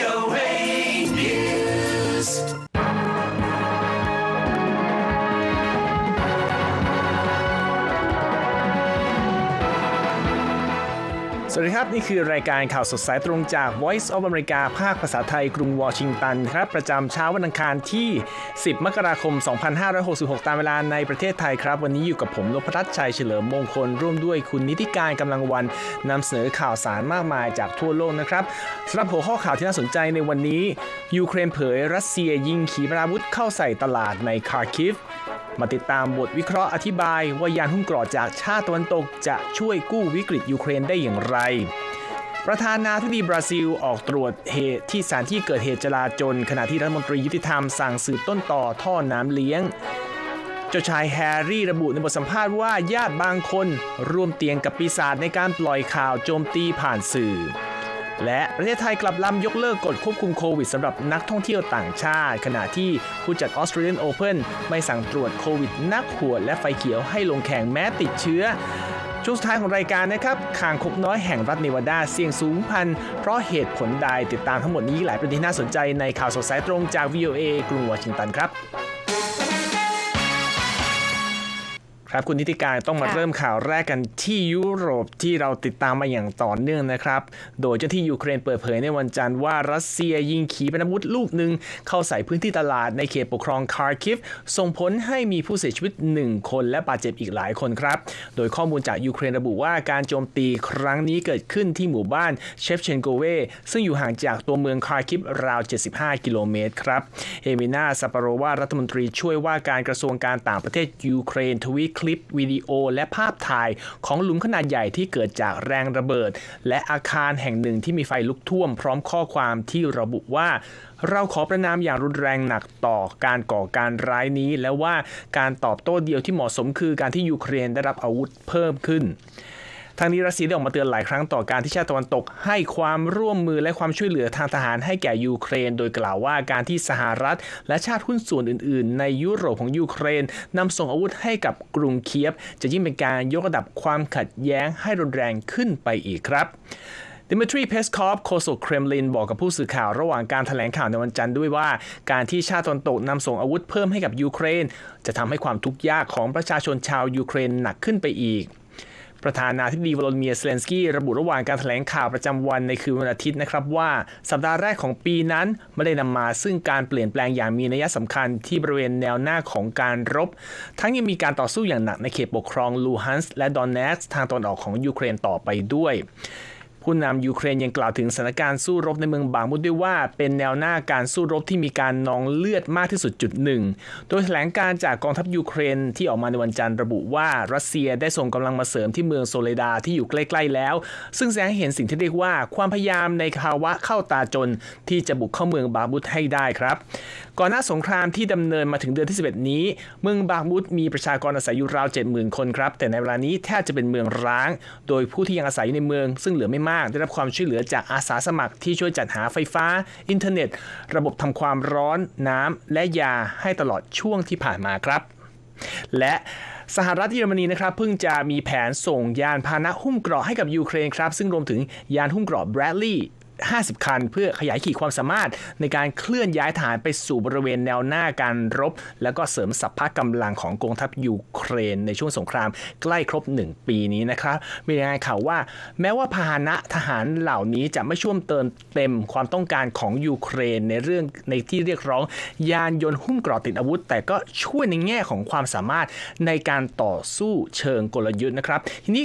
VOA News. สวัสดีครับ นี่คือรายการข่าวสดสายตรงจาก Voice of America ภาคภาษาไทยกรุงวอชิงตันครับ ประจำเช้าวันอังคารที่ 10 มกราคม 2566 ตามเวลาในประเทศไทยครับ วันนี้อยู่กับผมนพรัตน์ชัยเฉลิมมงคล ร่วมด้วยคุณนิติการกำลังวันนำเสนอข่าวสารมากมายจากทั่วโลกนะครับสำหรับหัวข้อข่าวที่น่าสนใจในวันนี้ ยูเครนเผยรัสเซียยิงขีปนาวุธเข้าใส่ตลาดในคาร์คิฟมาติดตามบทวิเคราะห์อธิบาย ว่ายานหุ้มเกรอจากชาติตะวันตกจะช่วยกู้วิกฤตยูเครนได้อย่างไรประธานาธิบดีบราซิลออกตรวจเหตุที่สถานที่เกิดเหตุจลาจลขณะที่รัฐมนตรียุติธรรมสั่งสืบต้นต่อท่อน้ำเลี้ยง เจ้าชายแฮร์รี่ระบุในบทสัมภาษณ์ว่าญาติบางคนร่วมเตียงกับปีศาจในการปล่อยข่าวโจมตีผ่านสื่อ และประเทศไทยกลับลำยกเลิกกฎควบคุมโควิดสำหรับนักท่องเที่ยวต่างชาติ ขณะที่ผู้จัด Australian Open ไม่สั่งตรวจโควิดนักหวดและไฟเขียวให้ลงแข่งแม้ติดเชื้อ ช่วงสุดท้ายของรายการนะครับคางคกน้อยแห่งรัฐเนวาดาเสี่ยงสูงพัน เพราะเหตุผลใดติดตามทั้งหมดนี้หลายประเด็นน่าสนใจในข่าวสดสายตรงจาก VOA กรุงวอชิงตันครับ ครับคุณนิติการต้องมาค่ะเริ่มข่าวแรกกันที่ยุโรปที่เราติดตามมาอย่างต่อเนื่องนะครับ โดยเจ้าที่ยูเครนเปิดเผยในวันจันทร์ว่ารัสเซียยิงขีปนาวุธลูกหนึ่งเข้าใส่พื้นที่ตลาดในเขตปกครองคาร์คิฟส่งผลให้มีผู้เสียชีวิต 1 คนและบาดเจ็บอีกหลายคนครับ โดยข้อมูลจากยูเครนระบุว่าการโจมตีครั้งนี้เกิดขึ้นที่หมู่บ้านเชฟเชนโกเวซึ่งอยู่ห่างจากตัวเมืองคาร์คิฟราว 75 กิโลเมตรครับเอมินาซาปาโรวารัฐมนตรีช่วยว่าการกระทรวงการต่างประเทศยูเครนทวีตคลิปวิดีโอ และภาพถ่ายของหลุมขนาดใหญ่ที่เกิดจากแรงระเบิด และอาคารแห่งหนึ่งที่มีไฟลุกท่วมพร้อมข้อความที่ระบุว่าเราขอประนามอย่างรุนแรงหนักต่อการก่อการร้ายนี้ และว่าการตอบโต้เดียวที่เหมาะสมคือการที่ยูเครนได้รับอาวุธเพิ่มขึ้น ทางนี้รัสเซียได้ออกมาเตือนหลายครั้งต่อการที่ชาติตะวันตก ให้ความร่วมมือและความช่วยเหลือทางทหารให้แก่ยูเครน โดยกล่าวว่าการที่สหรัฐ และชาติหุ้นส่วนอื่น ๆ ในยุโรปของยูเครนนำส่งอาวุธให้กับกรุงเคียฟ จะยิ่งเป็นการยกระดับความขัดแย้งให้รุนแรงขึ้นไปอีกครับดิมิทรีเพสคอฟโฆษกเครมลินบอกกับผู้สื่อข่าวระหว่างการแถลงข่าวในวันจันทร์ด้วยว่า การที่ชาติตะวันตกนำส่งอาวุธเพิ่มให้กับยูเครน จะทำให้ความทุกข์ยากของประชาชนชาวยูเครนหนักขึ้นไปอีก ประธานาธิบดีวลาดิเมียร์เซเลนสกี้ระบุระหว่างการแถลงข่าวประจำวันในคืนวันอาทิตย์นะครับว่าสัปดาห์แรกของปีนั้นไม่ได้นำมาซึ่งการเปลี่ยนแปลงอย่างมีนัยสำคัญที่บริเวณแนวหน้าของการรบ ทั้งยังมีการต่อสู้อย่างหนักในเขตปกครองลูฮันส์และดอนเนสทางตอนออกของยูเครนต่อไปด้วย ผู้นำยูเครนยังกล่าวถึงสถานการณ์สู้รบในเมืองบางมุดด้วยว่า เป็นแนวหน้าการสู้รบที่มีการนองเลือดมากที่สุดจุดหนึ่ง โดยแถลงการจากกองทัพยูเครนที่ออกมาในวันจันทร์ระบุว่ารัสเซียได้ส่งกำลังมาเสริมที่เมืองโซเลดาที่อยู่ใกล้ ๆ แล้ว ซึ่งแสดงให้เห็นสิ่งที่เรียกว่าความพยายามในภาวะเข้าตาจนที่จะบุกเข้าเมืองบาบุตให้ได้ครับ ก่อนหน้าสงครามที่ดำเนินมาถึงเดือนที่ 11 นี้ เมืองบาบุตมีประชากรอาศัยอยู่ราว 70,000 คนครับ แต่ในเวลานี้แทบจะเป็นเมืองร้าง โดยผู้ที่ยังอาศัยอยู่ในเมือง ซึ่งเหลือไม่มาก ได้รับความช่วยเหลือจากอาสาสมัครที่ช่วยจัดหาไฟฟ้า อินเทอร์เน็ต ระบบทำความร้อน น้ำและยาให้ตลอดช่วงที่ผ่านมาครับ และสหรัฐเยอรมนีนะครับเพิ่งจะมีแผนส่งยานพาหนะหุ้มเกราะให้กับยูเครนครับ ซึ่งรวมถึงยานหุ้มเกราะแบรดลีย์ 50 คัน เพื่อขยายขีดความสามารถในการเคลื่อนย้ายฐานไปสู่บริเวณแนวหน้าการรบ แล้วก็เสริมสัพพะกำลังของกองทัพยูเครน ในช่วงสงครามใกล้ครบ 1 ปีนี้นะครับ มีรายงานข่าวว่า แม้ว่าพาหนะทหารเหล่านี้จะไม่ช่วมเติมเต็มความต้องการของยูเครนในเรื่องในที่เรียกร้อง ยานยนต์หุ้มเกราะติดอาวุธ แต่ก็ช่วยในแง่ของความสามารถในการต่อสู้เชิงกลยุทธ์นะครับ ทีนี้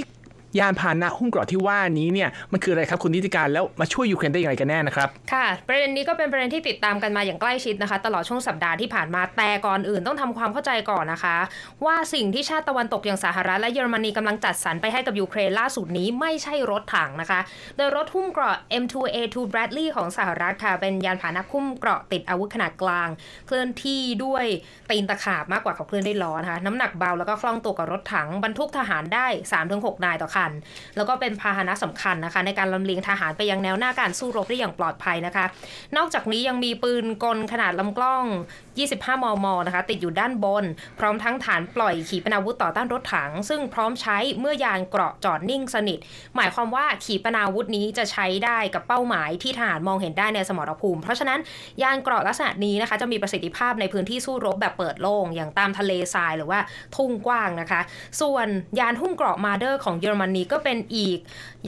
ยานพาหนะหุ้มเกราะที่ว่านี้เนี่ยมันคืออะไรครับคุณนิติการแล้วมาช่วยยูเครนได้อย่างไรกันแน่นะครับค่ะประเด็นนี้ก็เป็นประเด็นที่ติดตามกันมาอย่างใกล้ชิดนะคะ ตลอดช่วงสัปดาห์ที่ผ่านมาแต่ก่อนอื่นต้องทำความเข้าใจก่อนนะคะ ว่าสิ่งที่ชาติตะวันตกอย่างสหรัฐและเยอรมนีกำลังจัดสรรไปให้กับยูเครนล่าสุดนี้ไม่ใช่รถถังนะคะ โดยรถหุ้มเกราะ M2A2 Bradley ของสหรัฐค่ะเป็นยานพาหนะหุ้มเกราะติดอาวุธขนาดกลาง เคลื่อนที่ด้วยตีนตะขาบมากกว่าขับเคลื่อนด้วยล้อนะคะน้ำหนักเบาแล้วก็คล่องตัวกับรถถังบรรทุกทหารได้ 3-6 นายต่อคัญ แล้วก็เป็นพาหนะสำคัญนะคะ ในการลำเลียงทหารไปยังแนวหน้าการสู้รบได้อย่างปลอดภัยนะคะ นอกจากนี้ยังมีปืนกลขนาดลำกล้อง 25 มม นะคะ ติดอยู่ด้านบน พร้อมทั้งฐานปล่อยขีปนาวุธต่อต้านรถถัง ซึ่งพร้อมใช้เมื่อยานเกราะจอดนิ่งสนิท หมายความว่าขีปนาวุธนี้จะใช้ได้กับเป้าหมายที่ทหารมองเห็นได้ในสมรภูมิ เพราะฉะนั้นยานเกราะลักษณะนี้นะคะ จะมีประสิทธิภาพในพื้นที่สู้รบแบบเปิดโล่งอย่างตามทะเลทรายหรือว่าทุ่งกว้างนะคะ ส่วนยานหุ้มเกราะมาเดอร์ของเยอรมนีก็เป็นอีก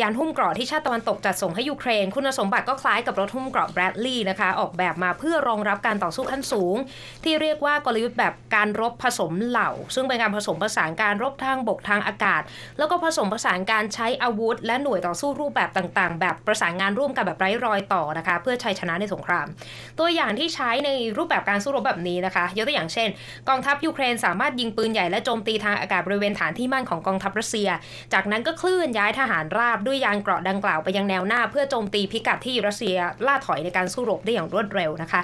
ยานหุ้มเกราะที่ชาติตะวันตกจัดส่งให้ยูเครน คุณสมบัติก็คล้ายกับรถหุ้มเกราะแบรดลีย์นะคะ ออกแบบมาเพื่อรองรับการต่อสู้ขั้นสูง ที่เรียกว่ากลยุทธ์แบบการรบผสมเหล่า ซึ่งเป็นการผสมผสานการรบทางบกทางอากาศ แล้วก็ผสมผสานการใช้อาวุธ และหน่วยต่อสู้รูปแบบต่างๆ แบบประสานงานร่วมกันแบบไร้รอยต่อนะคะ เพื่อชัยชนะในสงคราม ตัวอย่างที่ใช้ในรูปแบบการสู้รบแบบนี้นะคะยกตัวอย่างเช่น กองทัพยูเครนสามารถยิงปืนใหญ่และโจมตีทางอากาศบริเวณฐานที่มั่นของกองทัพรัสเซีย จากนั้นก็เคลื่อนย้ายทหารราบด้วยยานเกราะดังกล่าวไปยังแนวหน้า เพื่อโจมตีพิกัดที่รัสเซียล่าถอยในการสู้รบได้อย่างรวดเร็วนะคะ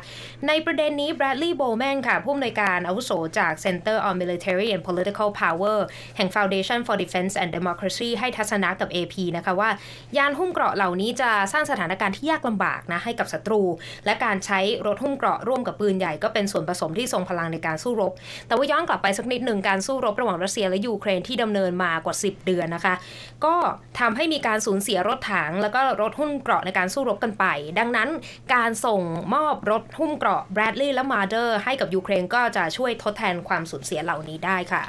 ในประเด็นนี้ Bradley Bowman ค่ะผู้อำนวยการอาวุโสจาก Center on Military and Political Power แห่ง Foundation for Defense and Democracy ให้ทัศนะกับ AP นะคะว่ายานหุ้มเกราะเหล่านี้จะสร้างสถานการณ์ที่ยากลำบากนะให้กับศัตรู และการใช้รถหุ้มเกราะร่วมกับปืนใหญ่ก็เป็นส่วนผสมที่ทรงพลังในการสู้รบ แต่ว่าย้อนกลับไปสักนิดหนึ่งการสู้รบระหว่างรัสเซียและยูเครนที่ดำเนินมากว่า 10 เดือนนะคะก็ทำให้มีการสูญเสียรถถัง แล้วก็รถหุ้มเกราะในการสู้รบกันไป ดังนั้นการส่งมอบรถหุ้มเกราะแบรดลีย์และมาเดอร์ให้กับยูเครนก็จะช่วยทดแทนความสูญเสียเหล่านี้ได้ค่ะ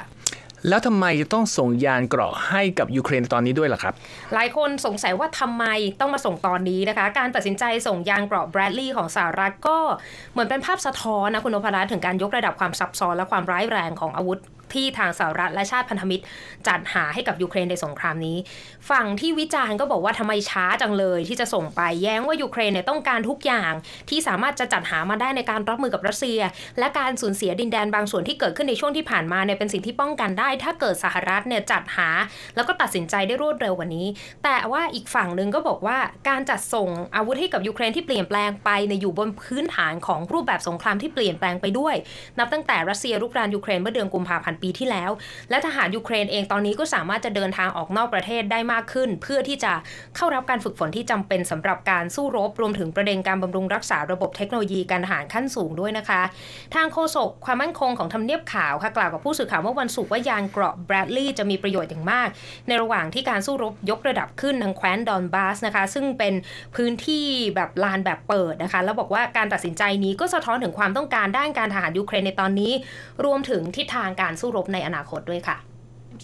แล้วทำไมต้องส่งยานเกราะให้กับยูเครนตอนนี้ด้วยล่ะครับ หลายคนสงสัยว่าทำไมต้องมาส่งตอนนี้นะคะ การตัดสินใจส่งยางเกราะแบรดลีย์ของสหรัฐก็เหมือนเป็นภาพสะท้อนนะคุณนพรัตน์ถึงการยกระดับความซับซ้อนและความร้ายแรงของอาวุธที่ทางสหรัฐและชาติพันธมิตร จัดหาให้กับยูเครนในสงครามนี้ ฝั่งที่วิจารณ์ก็บอกว่าทำไมช้าจังเลยที่จะส่งไปแย้งว่ายูเครนเนี่ยต้องการทุกอย่างที่สามารถจะจัดหามาได้ในการรับมือกับรัสเซีย และการสูญเสียดินแดนบางส่วนที่เกิดขึ้นในช่วงที่ผ่านมาเนี่ยเป็นสิ่งที่ป้องกันได้ ถ้าเกิดสหรัฐเนี่ยจัดหา แล้วก็ตัดสินใจได้รวดเร็วกว่านี้ แต่ว่าอีกฝั่งหนึ่งก็บอกว่าการจัดส่งอาวุธให้กับยูเครนที่เปลี่ยนแปลงไปในอยู่บนพื้นฐานของรูปแบบสงครามที่เปลี่ยนแปลงไปด้วย นับตั้งแต่รัสเซียรุกรานยูเครนเมื่อเดือนกุมภาพันธ์ปีที่แล้ว และทหารยูเครนเองตอนนี้ก็สามารถจะเดินทางออกนอกประเทศได้มากขึ้น เพื่อที่จะเข้ารับการฝึกฝนที่จำเป็นสำหรับการสู้รบรวมถึงประเด็นการบำรุงรักษาระบบเทคโนโลยีการทหารขั้นสูงด้วยนะคะ ทางโฆษกความมั่นคงของทำเนียบข่าวค่ะกล่าวกับผู้สื่อข่าวเมื่อวันศุกร์ว่ายานเกราะแบรดลีย์จะมีประโยชน์อย่างมาก ในระหว่างที่การสู้รบยกระดับขึ้นทางแคว้นดอนบาสนะคะ ซึ่งเป็นพื้นที่แบบลานแบบเปิดนะคะ แล้วบอกว่าการตัดสินใจนี้ก็สะท้อนถึงความต้องการด้านการทหารยูเครนในตอนนี้ รวมถึงทิศทางการสูู้้รบในอนาคตด้วยค่ะ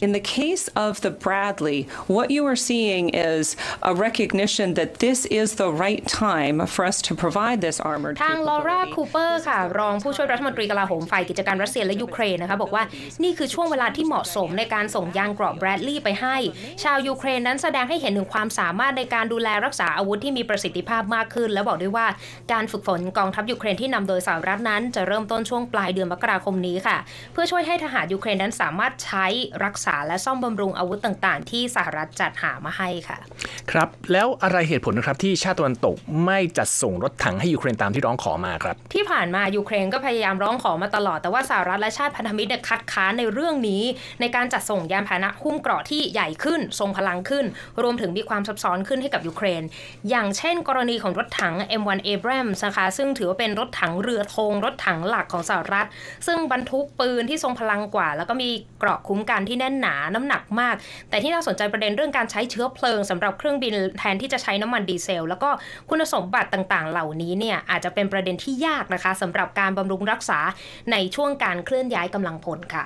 In the case of the Bradley, what you are seeing is a recognition that this is the right time for us to provide this armored ทางลอร่า capability. คูเปอร์ค่ะ รองผู้ช่วยรัฐมนตรีกลาโหมฝ่ายกิจการรัสเซียและยูเครนนะคะบอกว่านี่คือช่วงเวลาที่เหมาะสมในการส่งยางเกราะแบรดลีย์ไปให้ ชาวยูเครนนั้นแสดงให้เห็นถึงความสามารถในการดูแลรักษาอาวุธที่มีประสิทธิภาพมากขึ้น และบอกด้วยว่าการฝึกฝนกองทัพยูเครนที่นำโดยสหรัฐนั้น จะเริ่มต้นช่วงปลายเดือนมกราคมนี้ค่ะ เพื่อช่วยให้ทหารยูเครนนั้นสามารถใช้รักษาและซ่อมบำรุงอาวุธต่างๆ ที่สหรัฐจัดหามาให้ค่ะ ครับ แล้วอะไรเหตุผลนะครับที่ชาติตะวันตกไม่จัดส่งรถถังให้ยูเครนตามที่ร้องขอมาครับ ที่ผ่านมายูเครนก็พยายามร้องขอมาตลอดแต่ว่าสหรัฐและชาติพันธมิตรเนี่ยคัดค้านในเรื่องนี้ ในการจัดส่งยานพาหนะหุ้มเกราะที่ใหญ่ขึ้น ทรงพลังขึ้น รวมถึงมีความซับซ้อนขึ้นให้กับยูเครน อย่างเช่น กรณีของรถถัง M1 Abrams นะคะซึ่งถือว่าเป็นรถถังเรือธงรถถังหลักของสหรัฐ ซึ่งบรรทุกปืนที่ทรงพลังกว่า แล้วก็มีเกราะคุ้มกันที่แน่นหนาน้ำหนักมาก แต่ที่น่าสนใจประเด็นเรื่องการใช้เชื้อเพลิงสำหรับเครื่องบินแทนที่จะใช้น้ำมันดีเซล แล้วก็คุณสมบัติต่างๆ เหล่านี้เนี่ยอาจจะเป็นประเด็นที่ยากนะคะสำหรับการบำรุงรักษาในช่วงการเคลื่อนย้ายกำลังพลค่ะ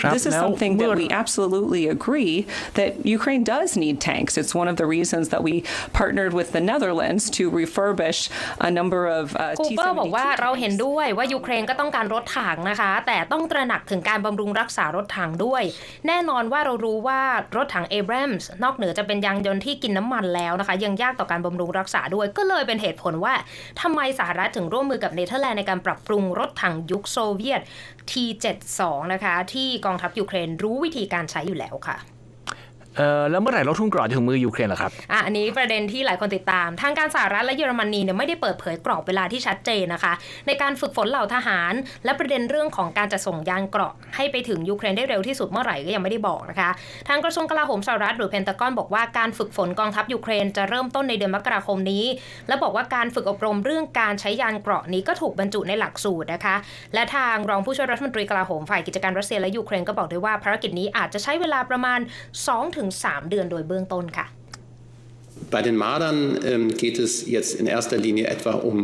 ครับ This is แล้ว something เมื่อ that we absolutely agree that Ukraine does need tanks. It's one of the reasons that we partnered with the Netherlands to refurbish a number of uh, คูเปอร์บอก T-72 ว่าเราเห็น tanks. ด้วยว่ายูเครนก็ต้องการรถถังนะคะ แต่ต้องตระหนักถึงการบำรุงรักษารถถังด้วย แน่น่นอนว่าเรารู้ว่ารถถังเอบรมส์นอกเหนือจะเป็นยางยนต์ที่กินน้ำมันแล้วนะคะ ยังยากต่อการบำรุงรักษาด้วย ก็เลยเป็นเหตุผลว่าทำไมสหรัฐถึงร่วมมือกับเนเธอร์แลนด์ในการปรับปรุงรถถังยุคโซเวียต T72 นะคะ ที่กองทัพยูเครนรู้วิธีการใช้อยู่แล้วค่ะ เออแล้วเมื่อไหร่รถทุ่งเกราะจะถึงมือยูเครนล่ะครับอะอันนี้ประเด็นที่หลายคนติดตาม ทางการสหรัฐและเยอรมนีเนี่ยไม่ได้เปิดเผยกรอบเวลาที่ชัดเจนนะคะ ในการฝึกฝนเหล่าทหาร และประเด็นเรื่องของการจะส่งยานเกราะให้ไปถึงยูเครนได้เร็วที่สุดเมื่อไหร่ก็ยังไม่ได้บอกนะคะ ทางกระทรวงกลาโหมสหรัฐหรือเพนตากอนบอกว่าการฝึกฝนกองทัพยูเครนจะเริ่มต้นในเดือนมกราคมนี้ และบอกว่าการฝึกอบรมเรื่องการใช้ยานเกราะนี้ก็ถูกบรรจุในหลักสูตรนะคะ และทางรองผู้ช่วยรัฐมนตรีกลาโหมฝ่ายกิจการรัสเซียและยูเครนก็บอกด้วยว่าภารกิจนี้อาจจะใช้เวลาประมาณ2-3เดือนโดยเบื้องต้นค่ะ Bei den Mardern ähm, geht es jetzt in erster Linie etwa um,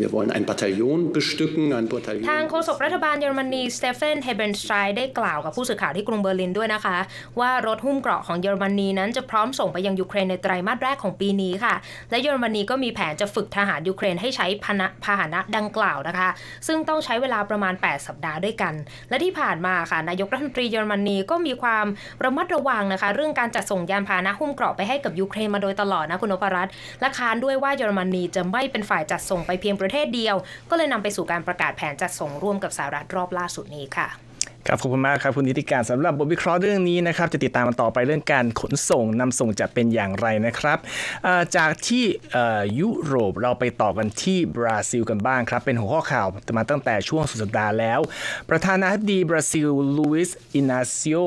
wir wollen ein Bataillon bestücken, ein Bataillon. ทางโฆษกรัฐบาลเยอรมนีสเตเฟนเฮเบนสไตร์ได้กล่าวกับผู้สื่อข่าวที่กรุงเบอร์ลินด้วยนะคะ ว่ารถหุ้มเกราะของเยอรมนีนั้นจะพร้อมส่งไปยังยูเครนในไตรมาสแรกของปีนี้ค่ะ และเยอรมนีก็มีแผนจะฝึกทหารยูเครนให้ใช้พาหนะพาหนะดังกล่าวนะคะ ซึ่งต้องใช้เวลาประมาณ 8 สัปดาห์ด้วยกัน และที่ผ่านมาค่ะนายกรัฐมนตรีเยอรมนีก็มีความระมัดระวังนะคะ เรื่องการจัดส่งยานพาหนะหุ้มเกราะไปให้กับยูเครนมาโดยตลอดนะคุณนพรัตน์และค้านด้วยว่าเยอรมนีจะไม่เป็นฝ่ายจัดส่งไปเพียงประเทศเดียว ก็เลยนำไปสู่การประกาศแผนจัดส่งร่วมกับสหรัฐรอบล่าสุดนี้ค่ะครับขอบคุณมากครับคุณนิติการสำหรับบทวิเคราะห์เรื่องนี้นะครับ จะติดตามกันต่อไปเรื่องการขนส่งนำส่งจะเป็นอย่างไรนะครับจากที่ยุโรปเราไปต่อกันที่บราซิลกันบ้างครับ เป็นหัวข้อข่าวมาตั้งแต่ช่วงสุดสัปดาห์แล้ว ประธานาธิบดีบราซิลลูอิสอินาซิโอ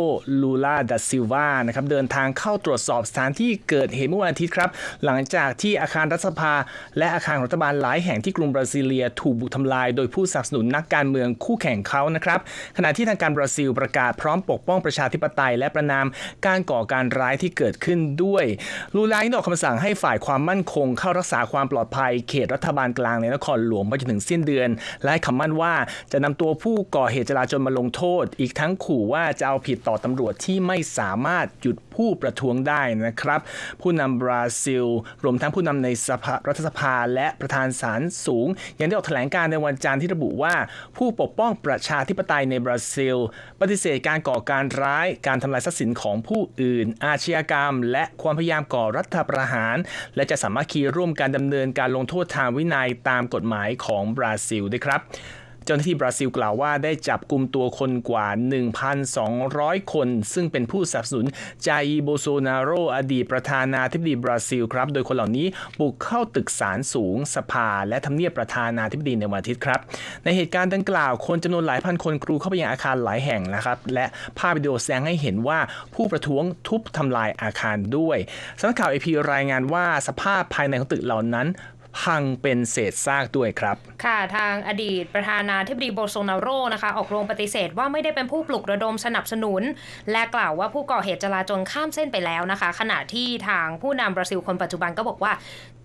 ลูลาดาซิลวานะครับเดินทางเข้าตรวจสอบสถานที่เกิดเหตุเมื่อวันอาทิตย์ครับ หลังจากที่อาคารรัฐสภา และอาคารรัฐบาลหลายแห่งที่กรุงบราซิเลีย ถูกบุกทำลาย โดยผู้สนับสนุนนักการเมืองคู่แข่งเขานะครับขณะที่ทางการบราซิลประกาศพร้อมปกป้องประชาธิปไตย และประนามการก่อการร้ายที่เกิดขึ้นด้วยลูลายังออกคำสั่งให้ฝ่ายความมั่นคง เข้ารักษาความปลอดภัย เขตรัฐบาลกลางในนครหลวงไปจนถึงสิ้นเดือน และให้คำมั่นว่าจะนำตัวผู้ก่อเหตุจลาจลมาลงโทษ อีกทั้งขู่ว่าจะเอาผิดต่อตำรวจที่ไม่สามารถหยุดผู้ประท้วงได้นะครับ ผู้นำบราซิล รวมทั้งผู้นำในสภารัฐสภาและประธานศาลสูง ยังได้ออกแถลงการในวันจันทร์ที่ระบุว่า ผู้ปกป้องประชาธิปไตยในบราซิลปฏิเสธการก่อการร้าย การทำลายทรัพย์สินของผู้อื่น อาชญากรรม และความพยายามก่อรัฐประหาร และจะสามารถคีร่วมการดำเนินการลงโทษทางวินัยตามกฎหมายของบราซิลด้วยครับ เจ้าหน้าที่บราซิลกล่าวว่าได้จับกลุ่มตัวคนกว่า 1,200 คน ซึ่งเป็นผู้สนับสนุนจาอีโบโซนาโรอดีตประธานาธิบดีบราซิลครับ โดยคนเหล่านี้บุกเข้าตึกศาลสูงสภา และทำเนียบประธานาธิบดีในวันอาทิตย์ครับ ในเหตุการณ์ดังกล่าวคนจำนวนหลายพันคนกรูเข้าไปยังอาคารหลายแห่งนะครับ และภาพวิดีโอแสดงให้เห็นว่าผู้ประท้วงทุบทำลายอาคารด้วยสำนักข่าวเอพีรายงานว่าสภาพภายในของตึกเหล่านั้น พังเป็นเศษซากด้วยครับ ค่ะทางอดีตประธานาธิบดีโบโซนาโรนะคะ ออกโรงปฏิเสธว่าไม่ได้เป็นผู้ปลุกระดมสนับสนุน และกล่าวว่าผู้ก่อเหตุจลาจลข้ามเส้นไปแล้วนะคะ ขณะที่ทางผู้นำบราซิลคนปัจจุบันก็บอกว่า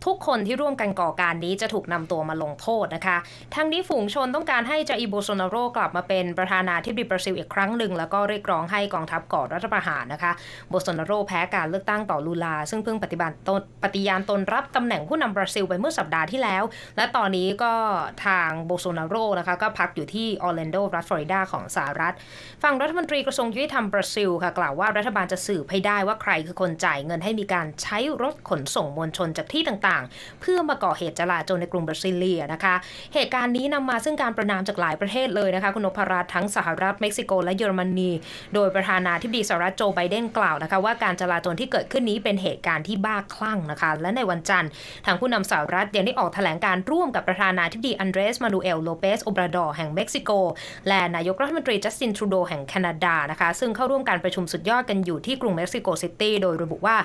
ทุกคนที่ร่วมกันก่อการนี้จะถูกนำตัวมาลงโทษนะคะทางนี้ฝูงชนต้องการให้จาอีโบโซนาโรกลับมาเป็นประธานาธิบดีบราซิลอีกครั้งหนึ่ง แล้วก็เรียกร้องให้กองทัพก่อรัฐประหารนะคะโบโซนาโรแพ้การเลือกตั้งต่อลูลา ซึ่งเพิ่งปฏิบัติตนปฏิญาณตนรับตำแหน่งผู้นำบราซิลไปเมื่อสัปดาห์ที่แล้ว และตอนนี้ก็ทางโบโซนาโรนะคะก็พักอยู่ที่ออร์แลนโดรัฐฟลอริดาของสหรัฐฝั่งรัฐมนตรีกระทรวงยุติธรรมบราซิลค่ะกล่าวว่ารัฐบาลจะสืบให้ได้ว่าใครคือคนจ่ายเงินให้มีการใช้รถขนส่งมวลชนจากที่ต่างๆ เพื่อมาก่อเหตุจลาจลในกรุงบราซิเลียนะคะ เหตุการณ์นี้นำมาซึ่งการประนามจากหลายประเทศเลยนะคะคุณนพรัตน์ทั้งสหรัฐเม็กซิโก และเยอรมนี โดยประธานาธิบดีสหรัฐโจไบเดนกล่าวนะคะว่าการจลาจลที่เกิดขึ้นนี้เป็นเหตุการณ์ที่บ้าคลั่งนะคะ และในวันจันทร์ทางผู้นำสหรัฐยังได้ออกแถลงการร่วมกับประธานาธิบดีอันเดรสมานูเอลโลเปสโอบราดอร์แห่งเม็กซิโก และนายกรัฐมนตรีจัสตินทรูโดแห่งแคนาดานะคะซึ่งเข้าร่วมการประชุมสุดยอดกันอยู่ที่กรุงเม็กซิโกซิตี้โดยระบุว่า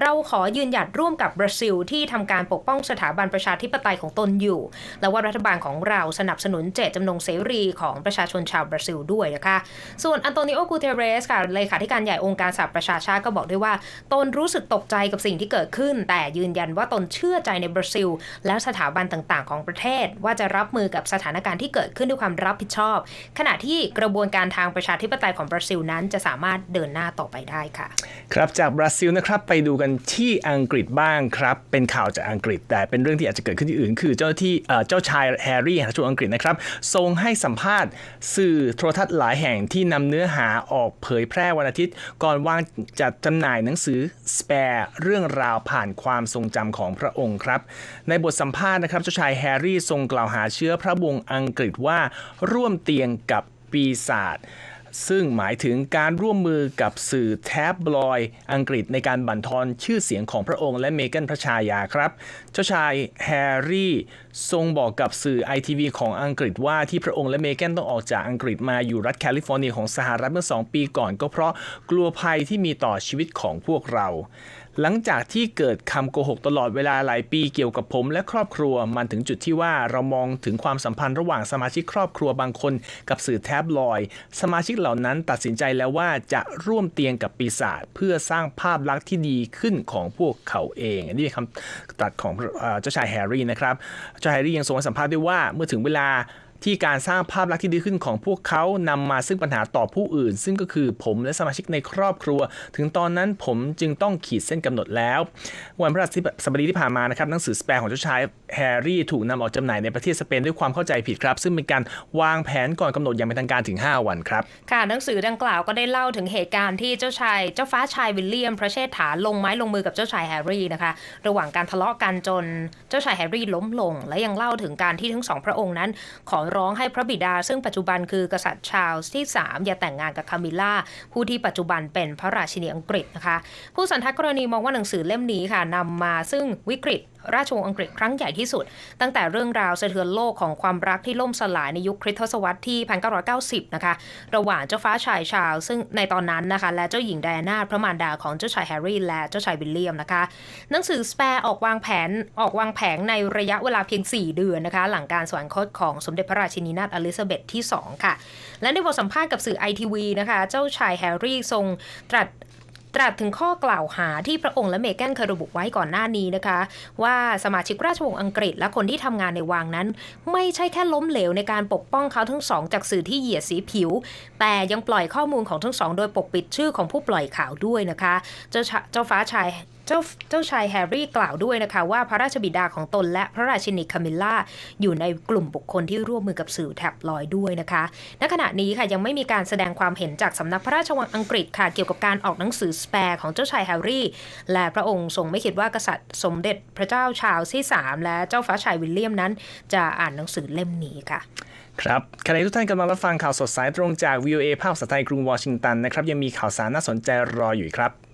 เราขอยืนหยัดร่วมกับบราซิลที่ทำการปกป้องสถาบันประชาธิปไตยของตนอยู่ และว่ารัฐบาลของเราสนับสนุนเจตจำนงเสรีของประชาชนชาวบราซิลด้วยนะคะ ส่วนอันโตนิโอกูเทเรสค่ะเลขาธิการใหญ่องค์การสหประชาชาติก็บอกด้วยว่า ตนรู้สึกตกใจกับสิ่งที่เกิดขึ้น แต่ยืนยันว่าตนเชื่อใจในบราซิล และสถาบันต่างๆ ของประเทศ ว่าจะรับมือกับสถานการณ์ที่เกิดขึ้นด้วยความรับผิดชอบ ขณะที่กระบวนการทางประชาธิปไตยของบราซิลนั้นจะสามารถเดินหน้าต่อไปได้ค่ะ ครับจากบราซิลนะครับไปดูกันที่อังกฤษบ้างครับ เป็นข่าวจากอังกฤษ แต่เป็นเรื่องที่อาจจะเกิดขึ้นที่อื่น คือเจ้าที่เจ้าชายแฮร์รี่แห่งราชวงศ์อังกฤษนะครับทรงให้สัมภาษณ์สื่อโทรทัศน์หลายแห่งที่นำเนื้อหาออกเผยแพร่วันอาทิตย์ ก่อนวางจัดจำหน่ายหนังสือ Spare เรื่องราวผ่านความทรงจำของพระองค์ครับ ในบทสัมภาษณ์นะครับเจ้าชายแฮร์รี่ทรงกล่าวหาเชื้อพระวงศ์อังกฤษว่าร่วมเตียงกับปีศาจ ซึ่งหมายถึงการร่วมมือกับสื่อแท็บลอยด์อังกฤษในการบั่นทอนชื่อเสียงของพระองค์และเมแกนพระชายาครับ เจ้าชายแฮร์รี่ทรงบอกกับสื่อไอทีวีของอังกฤษว่าที่พระองค์และเมแกนต้องออกจากอังกฤษมาอยู่รัฐแคลิฟอร์เนียของสหรัฐเมื่อ 2 ปีก่อนก็เพราะกลัวภัยที่มีต่อชีวิตของพวกเรา หลังจากที่เกิดคำโกหกตลอดเวลาหลายปีเกี่ยวกับผมและครอบครัว มันถึงจุดที่ว่าเรามองถึงความสัมพันธ์ระหว่างสมาชิกครอบครัวบางคนกับสื่อแท็บลอยด์สมาชิกเหล่านั้นตัดสินใจแล้วว่าจะร่วมเตียงกับปีศาจเพื่อสร้างภาพลักษณ์ที่ดีขึ้นของพวกเขาเอง อันนี้เป็นคำตรัสของเจ้าชายแฮร์รี่นะครับ เจ้าชายแฮร์รี่ยังทรงสัมภาษณ์ด้วยว่าเมื่อถึงเวลา ที่การสร้างภาพลักษณ์ที่ดีขึ้นของพวกเขานำมาซึ่งปัญหาต่อผู้อื่น ซึ่งก็คือผมและสมาชิกในครอบครัว ถึงตอนนั้นผมจึงต้องขีดเส้นกำหนดแล้ว วันพฤหัสบดีที่ผ่านมานะครับหนังสือสแปรของเจ้าชายแฮร์รี่ถูกนำออกจำหน่ายในประเทศสเปนด้วยความเข้าใจผิดครับ ซึ่งเป็นการวางแผนก่อนกำหนดอย่างเป็นทางการถึง 5 วันครับค่ะหนังสือดังกล่าวก็ได้เล่าถึงเหตุการณ์ที่เจ้าชายเจ้าฟ้าชายวิลเลียมพระเชษฐาลงไม้ลงมือกับเจ้าชายแฮร์รี่นะคะระหว่างการทะเลาะกันจนเจ้าชายแฮร์รี่ล้มลง และยังเล่าถึงการที่ทั้งสองพระองค์นั้นขอร้องให้พระบิดา ซึ่งปัจจุบันคือกษัตริย์ชาร์ลส์ที่ 3 อย่าแต่งงานกับคามิลล่า ผู้ที่ปัจจุบันเป็นพระราชินีอังกฤษนะคะ ผู้สันทัดกรณีมองว่าหนังสือเล่มนี้ค่ะนำมาซึ่งวิกฤตราชวงศ์อังกฤษครั้งใหญ่ที่สุด ตั้งแต่เรื่องราวสะเทือนโลกของความรักที่ล่มสลายในยุคคริสตศตวรรษที่ 1990 นะคะ ระหว่างเจ้าฟ้าชายชาล์ซึ่งในตอนนั้นนะคะ และเจ้าหญิงไดอานาพระมารดาของเจ้าชายแฮร์รี่และเจ้าชายวิลเลียมนะคะ หนังสือสแปร์ออกวางแผนออกวางแผงในระยะเวลาเพียง 4 เดือนนะคะ หลังการสวรรคตของสมเด็จพระราชินีนาถอลิซาเบธที่ 2 ค่ะ และในบทสัมภาษณ์กับสื่อไอทีวีนะคะ เจ้าชายแฮร์รี่ทรงตรัส ตรัสถึงข้อกล่าวหาที่พระองค์และเมแกนเคยระบุไว้ก่อนหน้านี้นะคะ ว่าสมาชิกราชวงศ์อังกฤษ และคนที่ทำงานในวังนั้น ไม่ใช่แค่ล้มเหลวในการปกป้องเขาทั้งสองจากสื่อที่เหยียดสีผิว แต่ยังปล่อยข้อมูลของทั้งสองโดยปกปิดชื่อของผู้ปล่อยข่าวด้วยนะคะ เจ้าชาเจ้าฟ้าชาย เจ้าเจ้าชายแฮร์รี่กล่าวด้วยนะคะว่าพระราชบิดาของตนและพระราชินีคามิลล่าอยู่ในกลุ่มบุคคลที่ร่วมมือกับสื่อแท็บลอยด์ด้วยนะคะณขณะนี้ค่ะยังไม่มีการแสดงความเห็นจากสำนักพระราชวังอังกฤษค่ะเกี่ยวกับการออกหนังสือสแปร์ของเจ้าชายแฮร์รี่ และพระองค์ทรงไม่คิดว่ากษัตริย์สมเด็จพระเจ้าชาลส์ที่ 3 และเจ้าฟ้าชายวิลเลียมนั้น จะอ่านหนังสือเล่มนี้ค่ะครับขณะนี้ทุกท่านกำลังรับฟังข่าวสดสายตรงจาก VOA ภาคภาษาไทยกรุงวอชิงตันนะครับยังมีข่าวสารน่าสนใจรออยู่ครับ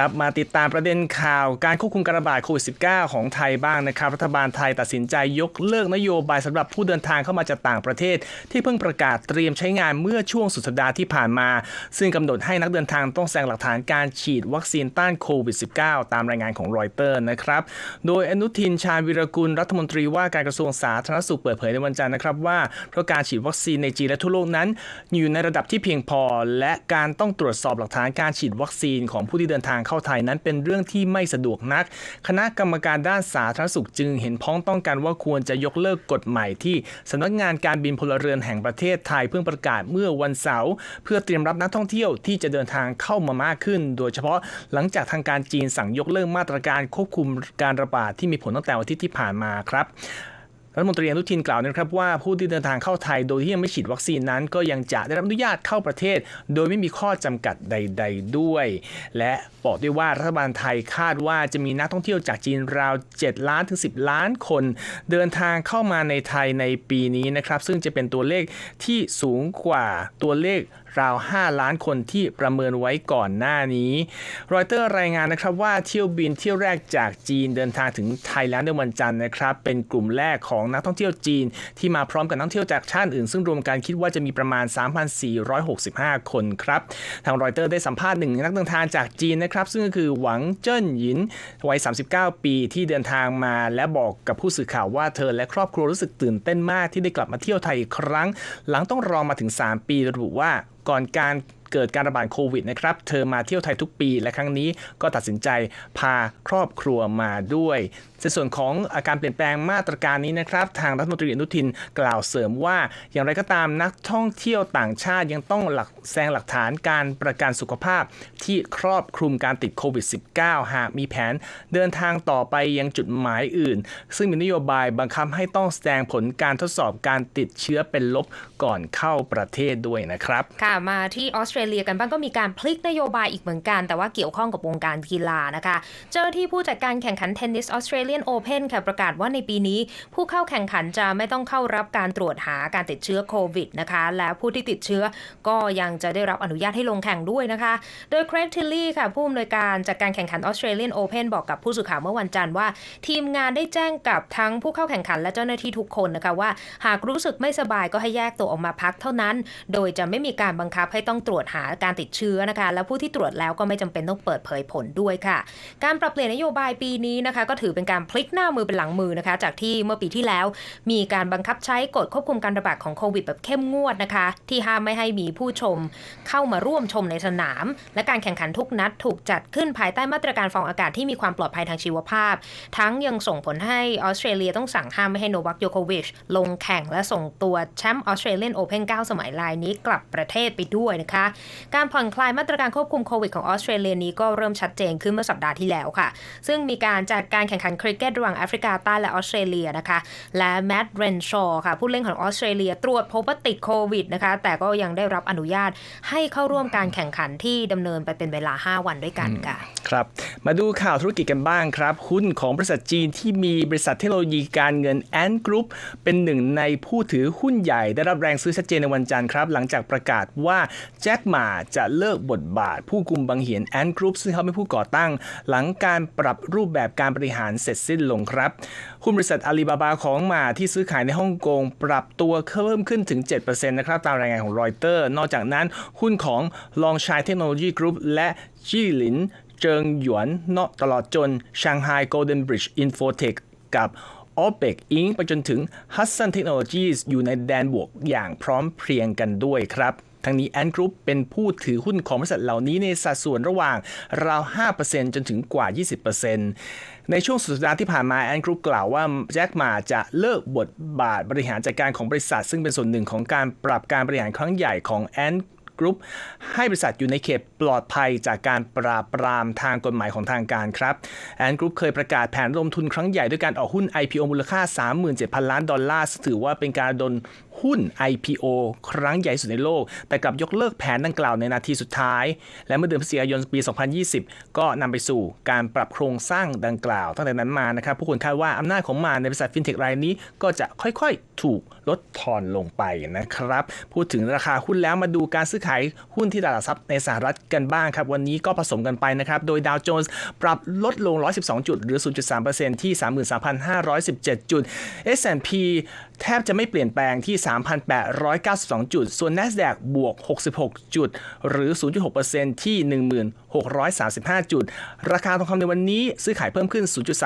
ครับมาติดตามประเด็นข่าวการควบคุมการระบาดโควิด -19 ของไทยบ้างนะครับ รัฐบาลไทยตัดสินใจยกเลิกนโยบายสำหรับผู้เดินทางเข้ามาจากต่างประเทศ ที่เพิ่งประกาศเตรียมใช้งานเมื่อช่วงสุดสัปดาห์ที่ผ่านมา ซึ่งกำหนดให้นักเดินทางต้องแสดงหลักฐานการฉีดวัคซีนต้านโควิด -19 ตามรายงานของรอยเตอร์นะครับ โดยอนุทินชาญวิรกุลรัฐมนตรีว่าการกระทรวงสาธารณสุขเปิดเผยในวันจันทร์นะครับว่าเพราะการฉีดวัคซีนในจีนและทั่วโลกนั้น อยู่ในระดับที่เพียงพอ และการต้องตรวจสอบหลักฐานการฉีดวัคซีนของผู้ที่เดินทางเข้าไทยนั้นเป็นเรื่องที่ไม่สะดวกนัก คณะกรรมการด้านสาธารณสุขจึงเห็นพ้องต้องกันว่าควรจะยกเลิกกฎใหม่ที่สำนักงานการบินพลเรือนแห่งประเทศไทยเพิ่งประกาศเมื่อวันเสาร์เพื่อเตรียมรับนักท่องเที่ยวที่จะเดินทางเข้ามามากขึ้น โดยเฉพาะหลังจากทางการจีนสั่งยกเลิกมาตรการควบคุมการระบาดที่มีผลตั้งแต่วันอาทิตย์ที่ผ่านมาครับ รัฐมนตรีอนุทินกล่าวนะครับว่าผู้ที่เดินทางเข้าไทยโดยที่ยังไม่ฉีดวัคซีนนั้น ก็ยังจะได้รับอนุญาตเข้าประเทศ โดยไม่มีข้อจำกัดใด ๆ ด้วย และบอกด้วยว่ารัฐบาลไทยคาดว่าจะมีนักท่องเที่ยวจากจีนราว 7 ล้านถึง 10 ล้านคน เดินทางเข้ามาในไทยในปีนี้นะครับซึ่งจะเป็นตัวเลขที่สูงกว่าตัวเลข ราว 5 ล้านคนที่ประเมินไว้ก่อนหน้านี้ รอยเตอร์รายงานนะครับว่าเที่ยวบินเที่ยวแรกจากจีนเดินทางถึงไทยแล้วในวันจันทร์นะครับเป็นกลุ่มแรกของนักท่องเที่ยวจีน ที่มาพร้อมกับนักท่องเที่ยวจากชาติอื่น ซึ่งรวมกันคิดว่าจะมีประมาณ 3,465 คนครับทางรอยเตอร์ได้สัมภาษณ์หนึ่งนนักเดินทางจากจีนนะครับซึ่งก็คือหวังเจิ้นหยินวัย 39 ปีที่เดินทางมาและบอกกับผู้สื่อข่าวว่าเธอและครอบครัวรู้สึกตื่นเต้นมากที่ได้กลับมาเที่ยวไทยอีกครั้ง หลังต้องรอมาถึง 3 ปีระบุว่าก่อนการ เกิดการระบาดโควิดนะครับ เธอมาเที่ยวไทยทุกปี และครั้งนี้ก็ตัดสินใจพาครอบครัวมาด้วยในส่วนของอาการเปลี่ยนแปลงมาตรการนี้นะครับ ทางรัฐมนตรีอนุทินกล่าวเสริมว่า อย่างไรก็ตามนักท่องเที่ยวต่างชาติยังต้องหลักแสดงหลักฐานการประกันสุขภาพที่ครอบคลุมการติดโควิด -19 หากมีแผนเดินทางต่อไปยังจุดหมายอื่น ซึ่งมีนโยบายบังคับให้ต้องแสดงผลการทดสอบการติดเชื้อเป็นลบก่อนเข้าประเทศด้วยนะครับ ค่ะ มาที่ออสเตรเลียกันบ้างก็มีการพลิกนโยบายอีกเหมือนกัน แต่ว่าเกี่ยวข้องกับวงการกีฬานะคะ เจ้าหน้าที่ผู้จัดการแข่งขันเทนนิสออสเตรเลียนโอเพนค่ะประกาศว่าในปีนี้ ผู้เข้าแข่งขันจะไม่ต้องเข้ารับการตรวจหาการติดเชื้อโควิดนะคะและผู้ที่ติดเชื้อก็ยังจะได้รับอนุญาตให้ลงแข่งด้วยนะคะ โดยเครกทิลลี่ค่ะผู้อำนวยการจัดการแข่งขันออสเตรเลียนโอเพนบอกกับผู้สื่อข่าวเมื่อวันจันทร์ว่า ทีมงานได้แจ้งกับทั้งผู้เข้าแข่งขันและเจ้าหน้าที่ทุกคนนะคะว่า หากรู้สึกไม่สบายก็ให้แยกตัวออกมาพักเท่านั้น โดยจะไม่มีการบังคับให้ต้องตรวจหาการติดเชื้อนะคะ และผู้ที่ตรวจแล้วก็ไม่จำเป็นต้องเปิดเผยผลด้วยค่ะ การปรับเปลี่ยนนโยบายปีนี้นะคะ ก็ถือเป็นการพลิกหน้ามือเป็นหลังมือนะคะ จากที่เมื่อปีที่แล้ว มีการบังคับใช้กฎควบคุมการระบาดของโควิดแบบเข้มงวดนะคะ ที่ห้ามไม่ให้มีผู้ชม เข้ามาร่วมชมในสนาม และการแข่งขันทุกนัดถูกจัดขึ้นภายใต้มาตรการฟองอากาศที่มีความปลอดภัยทางชีวภาพ ทั้งยังส่งผลให้ออสเตรเลียต้องสั่งห้ามไม่ให้โนวัคโยโควิชลงแข่งและส่งตัวแชมป์ออสเตรเลียนโอเพน9สมัยลายนี้กลับประเทศไปด้วยนะคะการผ่อนคลายมาตรการควบคุมโควิดของออสเตรเลียนี้ก็เริ่มชัดเจนขึ้นเมื่อสัปดาห์ที่แล้วค่ะ ซึ่งมีการจัดการแข่งขันคริกเก็ตระหว่างแอฟริกาใต้และออสเตรเลียนะคะ และแมดเรนชอร์ค่ะผู้เล่นของออสเตรเลียตรวจพบว่าติดโควิดนะคะ แต่ก็ยังได้รับอนุญาตให้เข้าร่วมการแข่งขันที่ดำเนินไปเป็นเวลา 5 วันด้วยกันค่ะ ครับ มาดูข่าวธุรกิจกันบ้างครับ หุ้นของบริษัทจีนที่มีบริษัทเทคโนโลยีการเงินแอนกรุ๊ปเป็นหนึ่งในผู้ถือหุ้นใหญ่ได้รับแรงซื้อชัดเจนในวันจันทร์ครับ หลังจากประกาศว่าแจ็คมาจะเลิกบทบาท ผู้กุมบังเหียนแอนกรุ๊ปซึ่งเขาเป็นผู้ก่อตั้ง หลังการปรับรูปแบบการบริหารเสร็จสิ้นลงครับหุ้นบริษัทอาลีบาบาของหมาที่ซื้อขายในฮ่องกง ปรับตัวเพิ่มขึ้นถึง 7%นะครับตามรายงานของรอยเตอร์ นอกจากนั้นหุ้นของลองชายเทคโนโลยีกรุ๊ปและจี้หลินเจิงหยวนเนาะตลอดจน Shanghai Golden Bridge Infotech กับ o p e c Inc. ไปจนถึง Hudson Technologies อยู่ในแดนบวกอย่างพร้อมเพรียงกันด้วยครับ ทั้งนี้แอนกรุ๊ปเป็นผู้ถือหุ้นของบริษัทเหล่านี้ในสัดส่วนระหว่างราว 5%จนถึงกว่า 20%ในช่วงสุดสัปดาห์ที่ผ่านมาแอนกรุ๊ปกล่าวว่าแจ็คมาจะเลิกบทบาทบริหารจัดการของบริษัท ซึ่งเป็นส่วนหนึ่งของการปรับการบริหารครั้งใหญ่ของแอนกรุ๊ปให้บริษัทอยู่ในเขตปลอดภัยจากการปราบปรามทางกฎหมายของทางการครับแอนกรุ๊ปเคยประกาศแผนลงทุนครั้งใหญ่ด้วยการออกหุ้น IPO มูลค่า 37,000 ล้านดอลลาร์ถือว่าเป็นการดน หุ้น IPO ครั้งใหญ่สุดในโลก แต่กลับยกเลิกแผนดังกล่าวในนาทีสุดท้าย และเมื่อเดือนพฤศจิกายนปี 2020 ก็นำไปสู่การปรับโครงสร้างดังกล่าว ตั้งแต่นั้นมานะครับผู้คนคาดว่าอำนาจของมารในบริษัทฟินเทครายนี้ก็จะค่อยๆ ถูกลดทอนลงไปนะครับ พูดถึงราคาหุ้นแล้วมาดูการซื้อขายหุ้นที่ตลาดทรัพย์ในสหรัฐกันบ้างครับ วันนี้ก็ผสมกันไปนะครับ โดยดาวโจนส์ปรับลดลง 112 จุด หรือ 0.3%ที่ 33,517 จุด S&P แทบจะไม่เปลี่ยนแปลงที่ 3,892 จุด ส่วน NASDAQ บวก 66 จุด หรือ 0.6%ที่1,635 จุด ราคาทองคำในวันนี้ซื้อขายเพิ่มขึ้น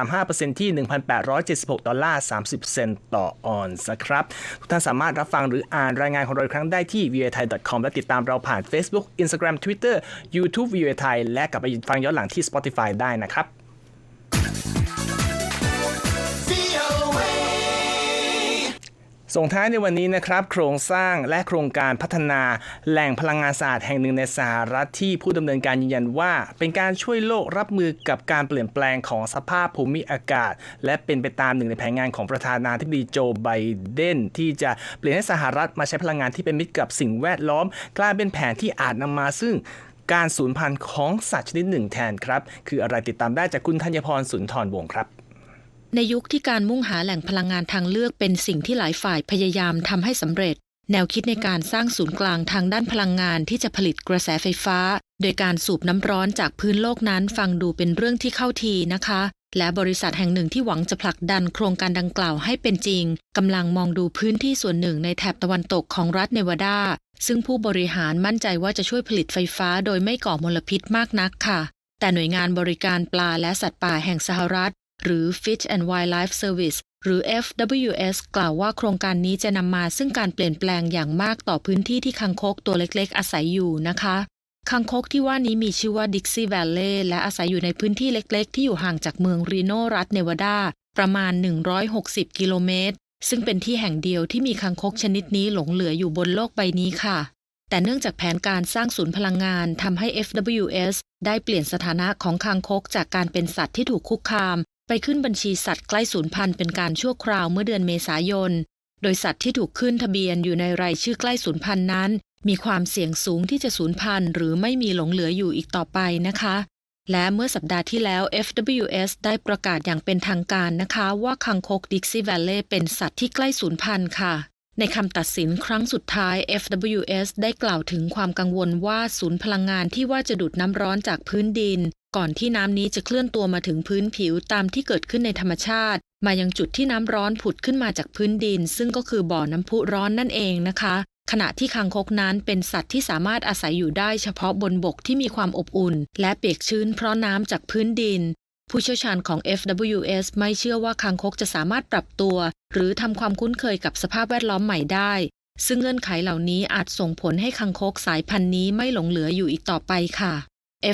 0.35%ที่ 1,876 ดอลลาร์ 30 เซนต์ต่อออนซ์นะครับ ทุกท่านสามารถรับฟังหรืออ่านรายงานของเราอีกครั้งได้ที่ v i t h a i c o m และติดตามเราผ่าน Facebook Instagram Twitter YouTube v i t h a i และกลับไปฟังย้อนหลังที่ Spotify ได้นะครับ ส่งท้ายในวันนี้นะครับ โครงสร้างและโครงการพัฒนาแหล่งพลังงานสะอาดแห่งหนึ่งในสหรัฐที่ผู้ดำเนินการยืนยันว่า เป็นการช่วยโลกรับมือกับการเปลี่ยนแปลงของสภาพภูมิอากาศ และเป็นไปตามหนึ่งในแผนงานของประธานาธิบดีโจไบเดนที่จะเปลี่ยนให้สหรัฐมาใช้พลังงานที่เป็นมิตรกับสิ่งแวดล้อม กลายเป็นแผนที่อาจนำมาซึ่งการสูญพันธุ์ของสัตว์ชนิดหนึ่งแทนครับ คืออะไรติดตามได้จากคุณธัญพรสุนทรวงศ์ครับ ในยุคที่การมุ่งหาแหล่งพลังงานทางเลือกเป็นสิ่งที่หลายฝ่ายพยายามทำให้สำเร็จ แนวคิดในการสร้างศูนย์กลางทางด้านพลังงานที่จะผลิตกระแสไฟฟ้า โดยการสูบน้ำร้อนจากพื้นโลกนั้นฟังดูเป็นเรื่องที่เข้าทีนะคะ และบริษัทแห่งหนึ่งที่หวังจะผลักดันโครงการดังกล่าวให้เป็นจริงกำลังมองดูพื้นที่ส่วนหนึ่งในแถบตะวันตกของรัฐเนวาดา ซึ่งผู้บริหารมั่นใจว่าจะช่วยผลิตไฟฟ้าโดยไม่ก่อมลพิษมากนักค่ะแต่หน่วยงานบริการปลาและสัตว์ป่าแห่งสหรัฐ หรือ Fish and Wildlife Service หรือ FWS กล่าวว่าโครงการนี้จะนำมาซึ่งการเปลี่ยนแปลงอย่างมากต่อพื้นที่ที่คังคกตัวเล็กๆ อาศัยอยู่นะคะ คังคกที่ว่านี้มีชื่อว่า Dixie Valley และอาศัยอยู่ในพื้นที่เล็กๆ ที่อยู่ห่างจากเมืองรีโนรัฐเนวาดา ประมาณ 160 กิโลเมตร ซึ่งเป็นที่แห่งเดียวที่มีคังคกชนิดนี้หลงเหลืออยู่บนโลกใบนี้ค่ะ แต่เนื่องจากแผนการสร้างศูนย์พลังงานทำให้ FWS ได้เปลี่ยนสถานะของคางคกจากการเป็นสัตว์ที่ถูกคุกคาม ไปขึ้นบัญชีสัตว์ใกล้สูญพันธุ์เป็นการชั่วคราวเมื่อเดือนเมษายน โดยสัตว์ที่ถูกขึ้นทะเบียนอยู่ในรายชื่อใกล้สูญพันธุ์นั้น มีความเสี่ยงสูงที่จะสูญพันธุ์หรือไม่มีหลงเหลืออยู่อีกต่อไปนะคะ และเมื่อสัปดาห์ที่แล้ว FWS ได้ประกาศอย่างเป็นทางการนะคะว่าคังคกดิกซี่แวลเล่เป็นสัตว์ที่ใกล้สูญพันธุ์ค่ะในคำตัดสินครั้งสุดท้าย FWS ได้กล่าวถึงความกังวลว่าศูนย์พลังงานที่ว่าจะดูดน้ำร้อนจากพื้นดิน ก่อนที่น้ำนี้จะเคลื่อนตัวมาถึงพื้นผิวตามที่เกิดขึ้นในธรรมชาติ มายังจุดที่น้ำร้อนผุดขึ้นมาจากพื้นดิน ซึ่งก็คือบ่อน้ำพุร้อนนั่นเองนะคะ ขณะที่คางคกนั้นเป็นสัตว์ที่สามารถอาศัยอยู่ได้เฉพาะบนบกที่มีความอบอุ่น และเปียกชื้นเพราะน้ำจากพื้นดิน ผู้เชี่ยวชาญของ FWS ไม่เชื่อว่าคางคกจะสามารถปรับตัว หรือทำความคุ้นเคยกับสภาพแวดล้อมใหม่ได้ ซึ่งเงื่อนไขเหล่านี้อาจส่งผลให้คังคกสายพันธุ์นี้ไม่หลงเหลืออยู่อีกต่อไปค่ะ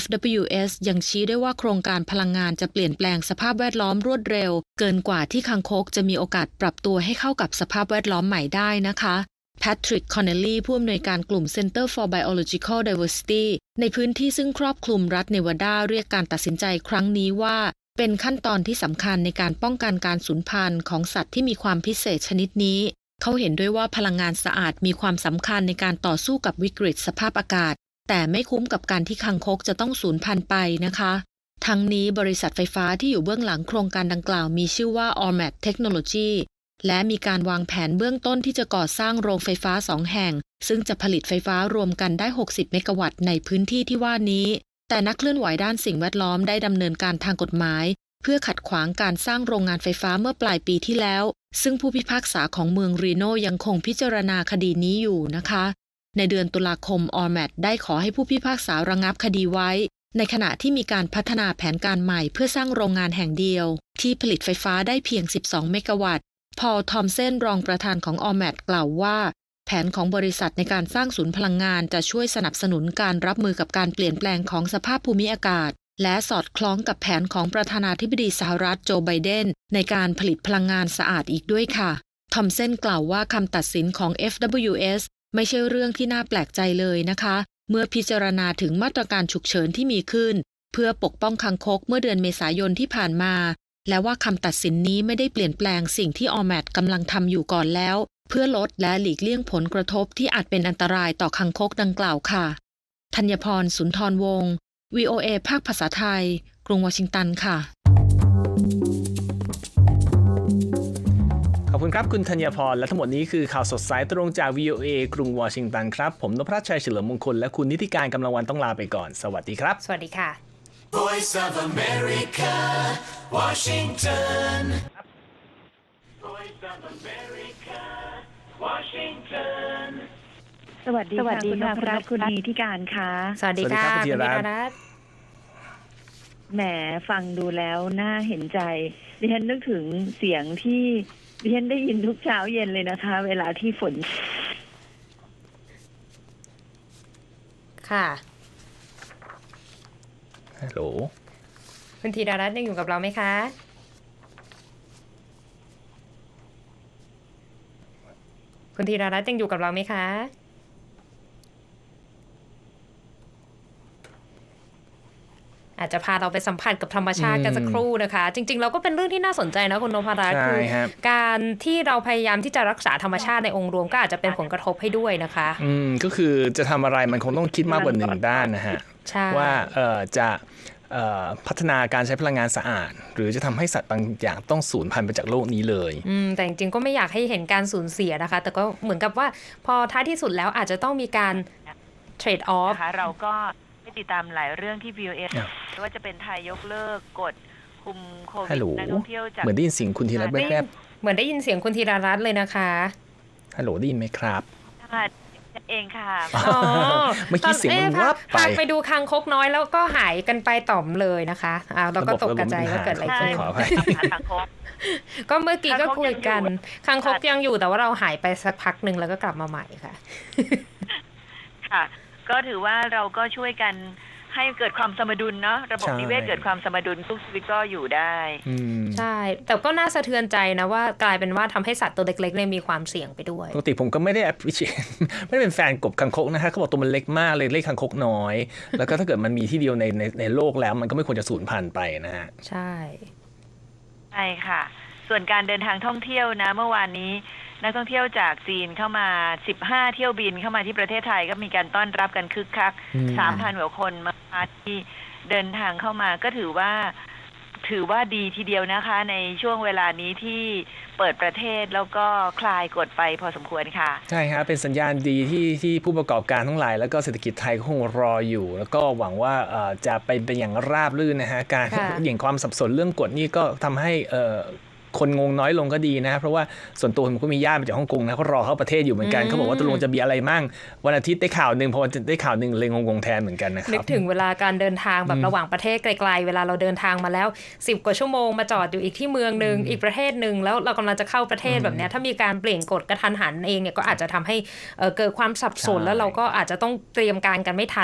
FWS ยังชี้ได้วยว่าโครงการพลังงานจะเปลี่ยนแปลงสภาพแวดล้อมรวดเร็ว เกินกว่าที่คังคกจะมีโอกาสปรับตัวให้เข้ากับสภาพแวดล้อมใหม่ได้นะคะแพทริกคอนเนลลี่ผู้อำนวยการกลุ่ม Center for Biological Diversity ในพื้นที่ซึ่งครอบคลุมรัฐเนวาดาเรียกการตัดสินใจครั้งนี้ว่า เป็นขั้นตอนที่สำคัญในการป้องกันการสูญพันธุ์ของสัตว์ที่มีความพิเศษชนิดนี้ เขาเห็นด้วยว่าพลังงานสะอาดมีความสำคัญในการต่อสู้กับวิกฤตสภาพอากาศ แต่ไม่คุ้มกับการที่คังคกจะต้องสูญพันธุ์ไปนะคะ ทั้งนี้บริษัทไฟฟ้าที่อยู่เบื้องหลังโครงการดังกล่าวมีชื่อว่า Ormat Technology และมีการวางแผนเบื้องต้นที่จะก่อสร้างโรงไฟฟ้าสองแห่ง ซึ่งจะผลิตไฟฟ้ารวมกันได้ 60 เมกะวัตต์ในพื้นที่ที่ว่านี้ แต่นักเคลื่อนไหวด้านสิ่งแวดล้อมได้ดำเนินการทางกฎหมาย เพื่อขัดขวางการสร้างโรงงานไฟฟ้าเมื่อปลายปีที่แล้ว ซึ่งผู้พิพากษาของเมืองรีโนยังคงพิจารณาคดีนี้อยู่นะคะ ในเดือนตุลาคมออร์แมทได้ขอให้ผู้พิพากษาระงับคดีไว้ ในขณะที่มีการพัฒนาแผนการใหม่เพื่อสร้างโรงงานแห่งเดียว ที่ผลิตไฟฟ้าได้เพียง 12 เมกะวัตต์ พอลทอมเซนรองประธานของออร์แมทกล่าวว่า แผนของบริษัทในการสร้างศูนย์พลังงานจะช่วยสนับสนุนการรับมือกับการเปลี่ยนแปลงของสภาพภูมิอากาศและสอดคล้องกับแผนของประธานาธิบดีสหรัฐโจไบเดน ในการผลิตพลังงานสะอาดอีกด้วยค่ะ ทอมเซนกล่าวว่าคำตัดสินของ FWS ไม่ใช่เรื่องที่น่าแปลกใจเลยนะคะ เมื่อพิจารณาถึงมาตรการฉุกเฉินที่มีขึ้น เพื่อปกป้องคังคกเมื่อเดือนเมษายนที่ผ่านมา และว่าคำตัดสินนี้ไม่ได้เปลี่ยนแปลงสิ่งที่ออแมทกำลังทำอยู่ก่อนแล้ว เพื่อลดและหลีกเลี่ยงผลกระทบที่อาจเป็นอันตรายต่อคังคกดังกล่าวค่ะธัญพรสุนทรวงศ์ VOA ภาคภาษาไทย กรุงวอชิงตันค่ะ ขอบคุณครับคุณธัญพร และทั้งหมดนี้คือข่าวสดสายตรงจาก VOA กรุงวอชิงตันครับ ผมนพรัชชัยเฉลิมมงคล และคุณนิติการกำลังวันต้องลาไปก่อน สวัสดีครับ สวัสดีค่ะ Voice of America, Washington. Voice of America, Washington. สวัสดีสวัสค่ะดีคุณนค่ะพรัตน์คุคุณณนพรัตน์นีที่การค่ะ สวัสดีค่ะสวัสดีครับคุณธีรรัตน์ธีรรัตน์แหมฟังดูแล้วน่าเห็นใจดิฉันนึกถึงเสียงที่ ดิฉันได้ยินทุกเช้าเย็นเลยนะคะ เวลาที่ฝน ค่ะฮัลโหลคุณธีรรัตน์ยังอยู่กับเราไหมคะ คุณธีรรัตน์ยังอยู่กับเราไหมคะ อาจจะพาเราไปสัมผัสกับธรรมชาติกันสักครู่นะคะ จริง ๆ เราก็เป็นเรื่องที่น่าสนใจนะคุณนพรัตน์ใช่คือครับการที่เราพยายามที่จะรักษาธรรมชาติในองค์รวมก็อาจจะเป็นผลกระทบให้ด้วยนะคะอืมก็คือจะทำอะไรมันคงต้องคิดมากกว่าหนึ่งด้านนะฮะใช่ว่าเอ่อจะเอ่อพัฒนาการใช้พลังงานสะอาด หรือจะทำให้สัตว์บางอย่างต้องสูญพันธุ์ไปจากโลกนี้เลยอืมแต่จริงๆก็ไม่อยากให้เห็นการสูญเสียนะคะ แต่ก็เหมือนกับว่าพอท้ายที่สุดแล้วอาจจะต้องมีการเทรดออฟนะคะเราก็ได้ ติดตามหลายเรื่องที่ VOA อ้าวไม่ว่าจะเป็นไทยยกเลิกกฎคุมโควิฮัดลโหลนักท่องเที่ยวจากเหมือนได้ยินเสียงคุณธีรัตน์แวบเหมือนได้ยินเสียงคุณธีรรัตน์เลยนะคะๆฮัลโหลได้ยินไหมครับค่ะเองค่ะอ๋อเมื่อกี้เสียงมันตอวับไปพาไปดูคางคกน้อยแล้วก็หายกันไปต่อมเลยนะคะอ่าเราก็ตกกระจายว่าเกิดอะไรขึ้นขออภัยหาทางคกก็เมื่อกี้ก็คางคกคุยกันยังอยู่คางคกยังอยู่แต่ว่าเราหายไปสักพักหนึ่งแล้วก็กลับมาใหม่ค่ะ ค่ะ ก็ถือว่าเราก็ช่วยกันให้เกิดความสมดุลเนาะระบบใช่นิเวศเกิดความสมดุลทุกชีวิตก็อยู่ได้อืมใช่ แต่ก็น่าสะเทือนใจนะว่ากลายเป็นว่าทำให้สัตว์ตัวเล็กๆเนี่ยมีความเสี่ยงไปด้วยปกติผมก็ไม่ได้ appreciate ไม่ได้เป็นแฟนกบคังคกนะฮะเขาบอกตัวมันเล็กมากเลยเล็กคังคกน้อย แล้วก็ถ้าเกิดมันมีที่เดียวในในในโลกแล้วมันก็ไม่ควรจะสูญพันธุ์ไปนะฮะใช่ใช่ค่ะ ส่วนการเดินทางท่องเที่ยวนะ เมื่อวานนี้ นักท่องเที่ยวจากจีนเข้ามา 15 เที่ยวบินเข้ามาที่ประเทศไทยก็มีการต้อนรับกันคึกคักอืม3,000กว่าคนมาที่เดินทางเข้ามาก็ถือว่าถือว่าดีทีเดียวนะคะ ในช่วงเวลานี้ที่เปิดประเทศแล้วก็คลายกฎไปพอสมควรค่ะ ใช่ครับเป็นสัญญาณดีที่ที่ผู้ประกอบการทั้งหลาย แล้วก็เศรษฐกิจไทยก็คงรออยู่ แล้วก็หวังว่าเอ่อจะไปเป็นอย่างราบรื่นนะฮะการค่ะอย่างความสับสนเรื่องกฎนี่ก็ทำให้เอ่อ คนงงน้อยลงก็ดีนะ เพราะว่าส่วนตัวผมก็มีญาติมาจากฮ่องกงนะเขารอเข้าประเทศอยู่เหมือนกันเขาบอกว่าตกลงจะมีอะไรมั่งวันอาทิตย์ได้ข่าวหนึ่งพอวันจันทร์ได้ข่าวหนึ่งเลยงงๆแทนเหมือนกันนะคนึรักบถึงเวลาการเดินทางแบบระหว่างประเทศไกล ๆ เวลาเราเดินทางมาแล้ว 10 กว่าชั่วโมงมาจอดอยู่อีกที่เมืองหนึ่งอีกประเทศหนึ่งแล้วเรากำลังจะเข้าประเทศแบบเนี้ยถ้ามีการเปลี่ยนกฎกระทันหันเองเนี่ยก็อาจจะทำให้เอ่อเกิดความสับสนใช่แล้วเราก็อาจจะต้องเตรียมการกันไม่ทัน